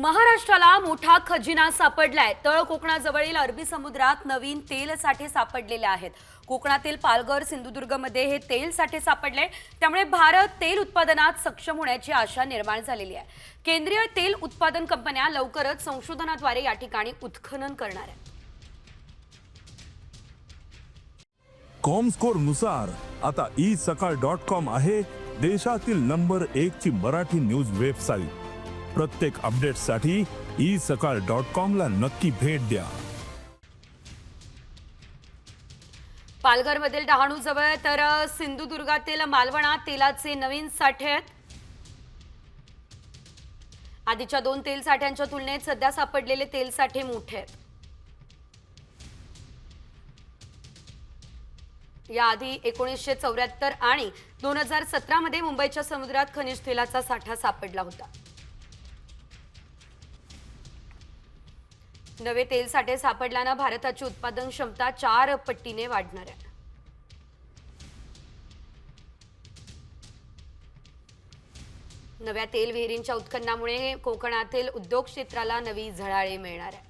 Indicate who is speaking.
Speaker 1: महाराष्ट्राला मोठा खजिना सापडलाय. तळ कोकणाजवळील अरबी समुद्रात नवीन तेल साठे सापडलेले आहेत. कोकणातील पालघर सिंधुदुर्गमध्ये हे तेल साठे सापडले. त्यामुळे भारत तेल उत्पादनात सक्षम होण्याची आशा निर्माण झालेली आहे. केंद्रीय तेल उत्पादन कंपन्या लवकरच संशोधनाद्वारे या ठिकाणी उत्खनन करणार आहेत.
Speaker 2: कॉमस्कोरनुसार आता ई सकाळ डॉट कॉम आहे देशातील नंबर एक ची मराठी न्यूज वेबसाईट प्रत्येक अपडेटसाठी ई सकाळ डॉट कॉमला नक्की भेट द्या.
Speaker 1: पालघरमधील डहाणू जवळ तर सिंधुदुर्गातील मालवणा तेलाचे नवीन साठे आहेत. आधीच्या दोन तेल साठ्यांच्या तुलनेत सध्या सापडलेले तेल साठे मोठे आहेत. याआधी एकोणीसशे चौऱ्याहत्तर आणि दोन हजार सतरामध्ये मुंबईच्या समुद्रात खनिज तेलाचा साठा सापडला होता. नवे तेल साठे सापडल्यानं भारताची उत्पादन क्षमता चार पट्टीने वाढणार आहे. नव्या तेल विहिरींच्या उत्खननामुळे कोकणातील उद्योग क्षेत्राला नवी झळाळी मिळणार आहे.